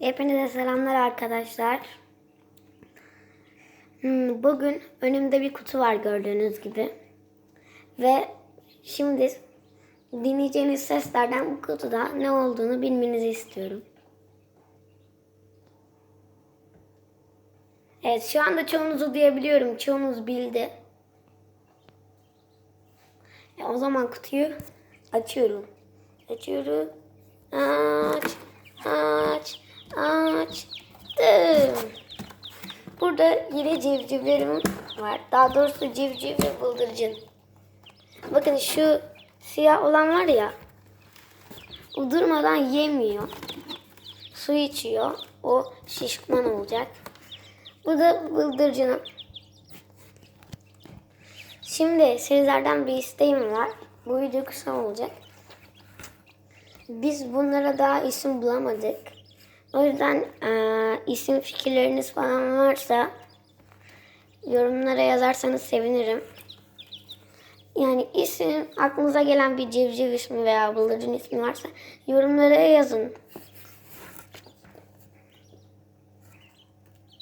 Hepinize selamlar arkadaşlar. Hmm, Bugün önümde bir kutu var gördüğünüz gibi. Ve şimdi dinleyeceğiniz seslerden bu kutuda ne olduğunu bilmenizi istiyorum. Evet şu anda çoğunuzu duyabiliyorum. Çoğunuz bildi. E, o zaman kutuyu açıyorum. Açıyorum. Aç. Açtım. Burada yine civcivlerim var. Daha doğrusu civciv ve bıldırcın. Bakın şu siyah olan var ya. O durmadan yemiyor. Su içiyor. O şişman olacak. Bu da bıldırcınım. Şimdi sizlerden bir isteğim var. Bu video kısa olacak. Biz bunlara daha isim bulamadık. O yüzden eee, isim fikirleriniz falan varsa yorumlara yazarsanız sevinirim. Yani isim aklınıza gelen bir civciv ismi veya bıldırcın ismi varsa yorumlara yazın.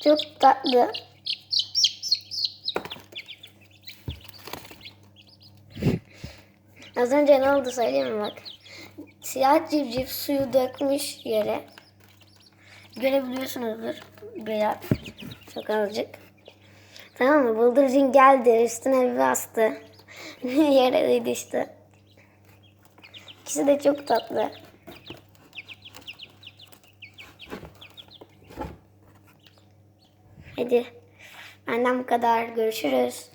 Çok tatlı. Az önce ne oldu söyleyeyim mi bak. Siyah civciv suyu dökmüş yere. Görebiliyorsunuzdur. Beyaz. Çok azıcık. Tamam mı? Bıldırcın geldi. Üstüne bir bastı. yere düştü. İkisi de çok tatlı. Hadi. Benden bu kadar. Görüşürüz.